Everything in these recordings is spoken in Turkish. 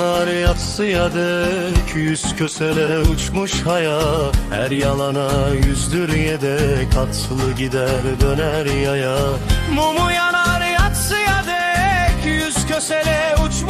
yatsıya dek Yüz kösele uçmuş haya Her yalana yüzdür yedek Atlı gider döner yaya. Mumu yanar yatsıya dek Yüz kösele uçmuş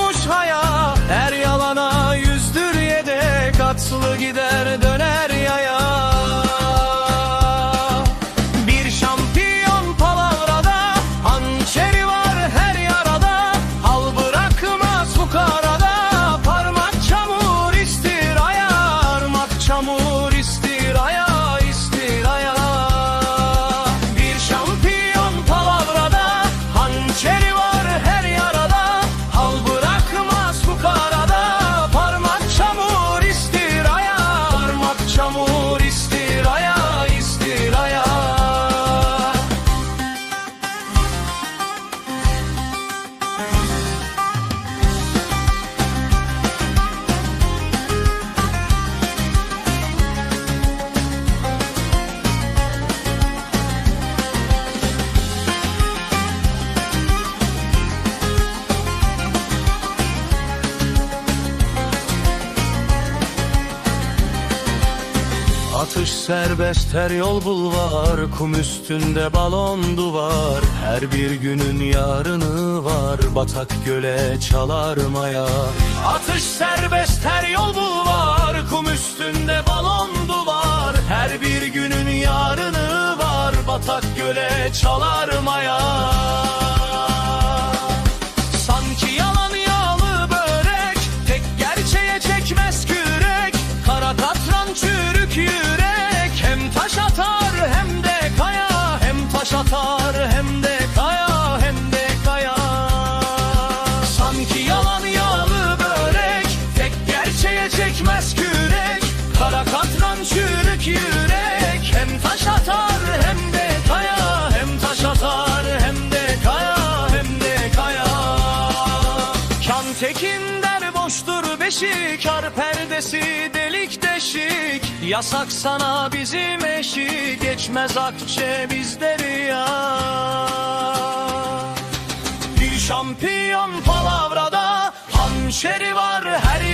Atış serbest her yol bulvar. Kum üstünde balon duvar. Her bir günün yarını var. Batak göle çalar maya. Atış serbest her yol bulvar. Kum üstünde balon duvar. Her bir günün yarını var. Batak göle çalar maya gerçeğe çekmez kürek. Kara katran çürük yürek. Hem taş atar hem de kaya. Hem taş atar hem de kaya. Hem de kaya. Kan tekin der boştur beşik Kar perdesi delik deşik. Yasak sana bizim eşik. Geçmez akçe bizleri ya bir şampiyon palavrada Hançeri var her